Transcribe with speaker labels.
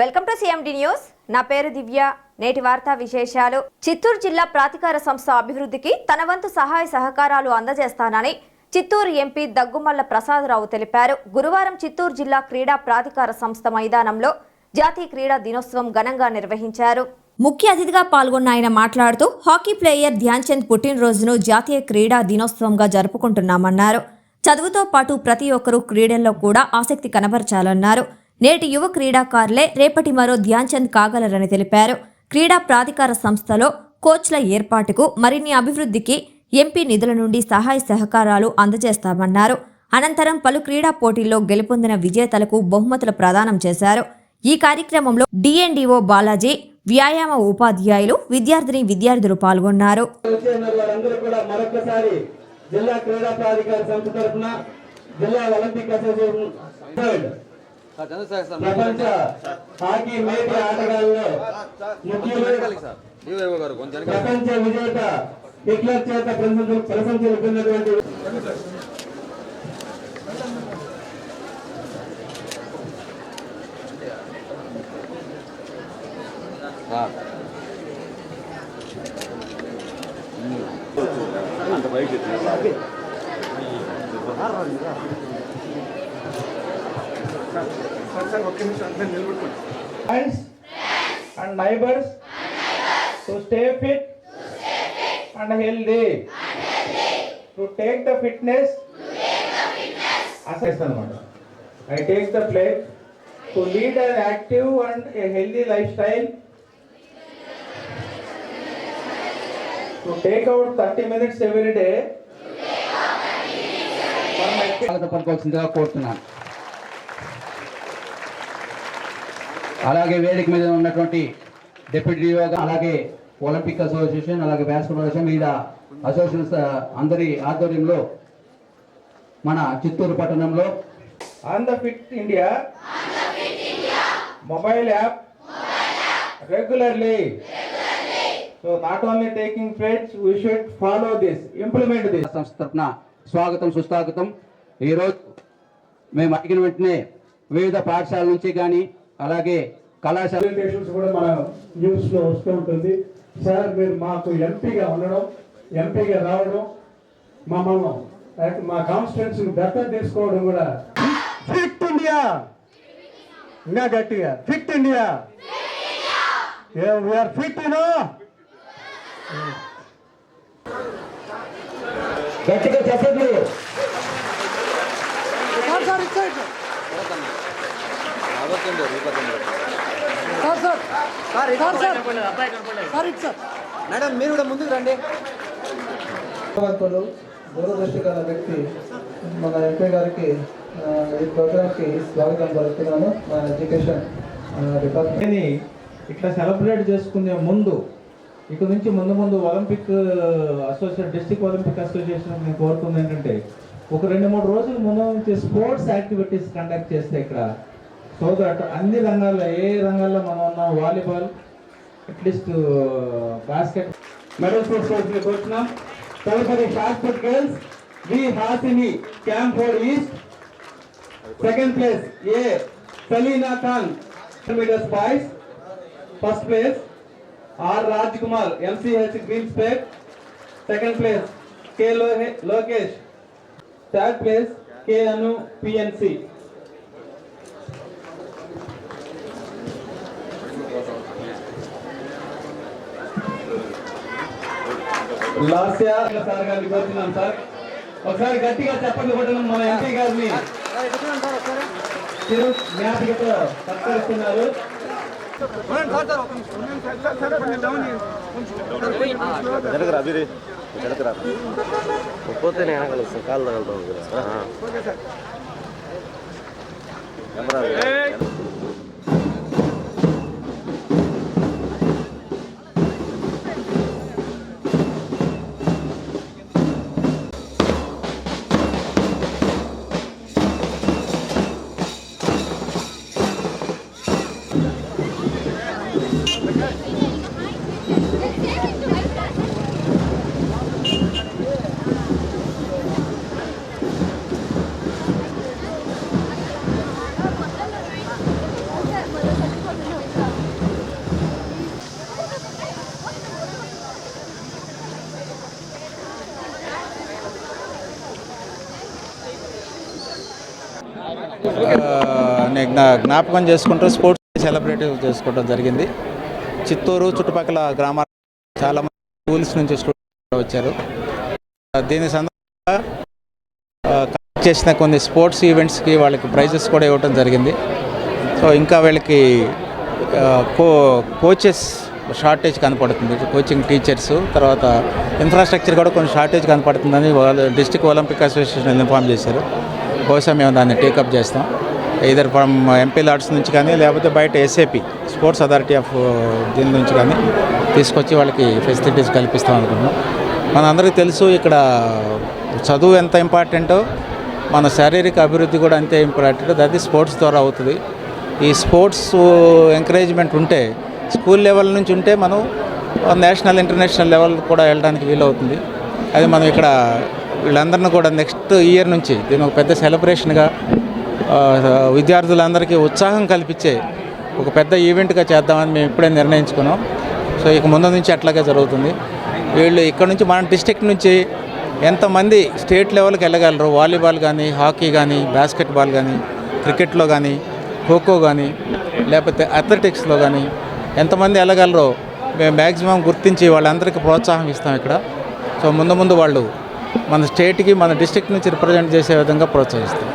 Speaker 1: Welcome to CMD news. నా పేరు దివ్య. నేటి వార్తా విశేషాలు. చిత్తూరు జిల్లా ప్రాధికార సంస్థ అభివృద్ధికి తన వంతు సహాయ సహకారాలు అందజేస్తానని చిత్తూరు ఎంపీ దగ్గుమల్ల ప్రసాదరావు తెలిపారు. గురువారం చిత్తూరు జిల్లా క్రీడా ప్రాధికార సంస్థ మైదానంలో జాతీయ క్రీడా దినోత్సవం ఘనంగా నిర్వహించారు. ముఖ్య అతిథిగా పాల్గొన్న ఆయన మాట్లాడుతూ హాకీ ప్లేయర్ ధ్యాన్ చంద్ పుట్టినరోజును జాతీయ క్రీడా దినోత్సవంగా జరుపుకుంటున్నామన్నారు. చదువుతో పాటు ప్రతి ఒక్కరూ క్రీడల్లో కూడా ఆసక్తి కనబరచాలన్నారు. నేటి యువ క్రీడాకారులే రేపటి మరో ధ్యాన్ చంద్ కాగలరని తెలిపారు. క్రీడా ప్రాధికార సంస్థలో కోచ్ల ఏర్పాటుకు మరిన్ని అభివృద్ధికి ఎంపీ నిధుల నుండి సహాయ సహకారాలు అందజేస్తామన్నారు. అనంతరం పలు క్రీడా పోటీల్లో గెలుపొందిన విజేతలకు బహుమతులు ప్రదానం చేశారు. ఈ కార్యక్రమంలో డిఎన్డిఓ బాలాజీ వ్యాయామ ఉపాధ్యాయులు విద్యార్థిని విద్యార్థులు పాల్గొన్నారు.
Speaker 2: జిల్లా క్రీడా ప్రాధికార సంస్థ తరఫున జిల్లా ఒలింపిక్ అసోసియేషన్ థర్డ్ ప్రపంచ హాకీ మేటి ఆటగాళ్ళలో ప్రపంచ విజేత హిట్లర్ చేత ప్రశంసలు ప్రశంసలుకున్నటువంటి
Speaker 3: అంత బయట
Speaker 2: friends and neighbors to stay fit and healthy to take the fitness assess అనమాట I take the pledge to lead an active and a healthy lifestyle to take out 30 minutes every day for my
Speaker 4: స్వాగతం పలుకోవాల్సిందిగా కోరుతున్నాను అలాగే వేదిక మీద ఉన్నటువంటి deputy yoga అలాగే Olympic association అలాగే basketball association వివిధ అసోసియేషన్స్ అందరి ఆధ్వర్యంలో మన చిత్తూరు పట్టణంలో
Speaker 2: on the Fit India mobile app regularly. So not only taking pledge, we should follow this, implement this.
Speaker 4: సంస్థ తరఫున స్వాగతం సుస్వాగతం ఈరోజు మేము అడిగిన వెంటనే వివిధ పాఠశాలల నుంచి కానీ అలాగే కళాశాల
Speaker 5: ప్రెజెంటేషన్స్ కూడా మన న్యూస్లో వస్తూ ఉంటుంది. సార్ మీరు మాకు ఎంపీగా ఉండడం ఎంపీగా రావడం మమ్మల్ని మా కాన్స్టిట్యున్సీ బెటర్ తీసుకోవడం కూడా ఫిట్ ఇండియా ఇంకా గట్టిగా. Fit India we are fit you know
Speaker 2: గట్టిగా చెప్పండి.
Speaker 3: మేడం మీరు కూడా ముందుకు రండి
Speaker 5: భగవంతుడు దూరదృష్టి గల వ్యక్తి మన ఎంపీ గారికి ఈ ప్రోగ్రామ్కి స్వాగతం పలుకుతున్నాను మన ఎడ్యుకేషన్ డిపార్ట్మెంట్
Speaker 2: ఇట్లా సెలబ్రేట్ చేసుకునే ముందు ఇక నుంచి ముందు ముందు Olympic association district Olympic association నేను కోరుకుంది ఏంటంటే ఒక రెండు మూడు రోజుల ముందు నుంచి స్పోర్ట్స్ యాక్టివిటీస్ కండక్ట్ చేస్తే ఇక్కడ సో దట్ అన్ని రంగాల్లో ఏ రంగాల్లో మనం ఉన్నాం volleyball at least basket medal sports వచ్చినాం. తదుపరి short girls V Hasini camp four east. Second place A Salina Khan meters boys first place R Raj Kumar MCH green spate second place K Lokesh. Third place K Anu PNC Lasya sir గారిని కోరుతున్నాం sir ఒకసారి గట్టిగా చెప్పండి కొట్టడం మన MP గారిని చిరు జ్ఞాపికతో సత్కరిస్తున్నారు
Speaker 3: జరగరా అభిరి జరగరా పోతే నేను వెనకాల కాళ్ళు తగలుతాం కెమెరా
Speaker 6: జ్ఞాపకం చేసుకుంటూ స్పోర్ట్స్ సెలబ్రేట్ చేసుకోవడం జరిగింది. చిత్తూరు చుట్టుపక్కల గ్రామాల చాలా మంది స్కూల్స్ నుంచి స్టూడెంట్స్ వచ్చారు. దీని సందర్భంగా కనెక్ట్ చేసిన కొన్ని స్పోర్ట్స్ ఈవెంట్స్కి వాళ్ళకి ప్రైజెస్ కూడా ఇవ్వడం జరిగింది. సో ఇంకా వీళ్ళకి కో కోచెస్ షార్టేజ్ కనపడుతుంది. కోచింగ్ టీచర్స్ తర్వాత ఇన్ఫ్రాస్ట్రక్చర్ కూడా కొంచెం షార్టేజ్ కనపడుతుందని వాళ్ళు డిస్టిక్ ఒలింపిక్ అసోసియేషన్ ఇన్ఫామ్ చేశారు. బహుశా మేము దాన్ని టేకప్ చేస్తాం. ఇదర్ ఫ్రమ్ ఎంపీ లాడ్స్ నుంచి కానీ లేకపోతే బయట ఎస్ఏపి స్పోర్ట్స్ అథారిటీ ఆఫ్ దీని నుంచి కానీ తీసుకొచ్చి వాళ్ళకి ఫెసిలిటీస్ కల్పిస్తాం అనుకుంటున్నాం. మనందరికీ తెలుసు ఇక్కడ చదువు ఎంత ఇంపార్టెంటో మన శారీరక అభివృద్ధి కూడా అంతే ఇంపార్టెంట్ అది స్పోర్ట్స్ ద్వారా అవుతుంది. ఈ స్పోర్ట్స్ ఎంకరేజ్మెంట్ uh, ఉంటే స్కూల్ లెవెల్ నుంచి ఉంటే మనం నేషనల్ ఇంటర్నేషనల్ లెవెల్ కూడా వెళ్ళడానికి వీలవుతుంది. అది మనం ఇక్కడ వీళ్ళందరిని కూడా నెక్స్ట్ ఇయర్ నుంచి దీని ఒక పెద్ద సెలబ్రేషన్గా విద్యార్థులందరికీ ఉత్సాహం కల్పించే ఒక పెద్ద ఈవెంట్గా చేద్దామని మేము ఇప్పుడే నిర్ణయించుకున్నాం. సో ఇక ముందు నుంచి అట్లాగే జరుగుతుంది. వీళ్ళు ఇక్కడ నుంచి మన డిస్టిక్ నుంచి ఎంతమంది స్టేట్ లెవెల్కి వెళ్ళగలరు? వాలీబాల్ కానీ హాకీ కానీ బాస్కెట్బాల్ కానీ క్రికెట్లో కానీ ఖోఖో కానీ లేకపోతే అథ్లెటిక్స్లో కానీ ఎంతమంది వెళ్ళగలరో మేము మ్యాక్సిమం గుర్తించి వాళ్ళందరికీ ప్రోత్సాహం ఇస్తాం ఇక్కడ. సో ముందు ముందు వాళ్ళు మన స్టేట్కి మన డిస్టిక్ నుంచి రిప్రజెంట్ చేసే విధంగా ప్రోత్సహిస్తాం.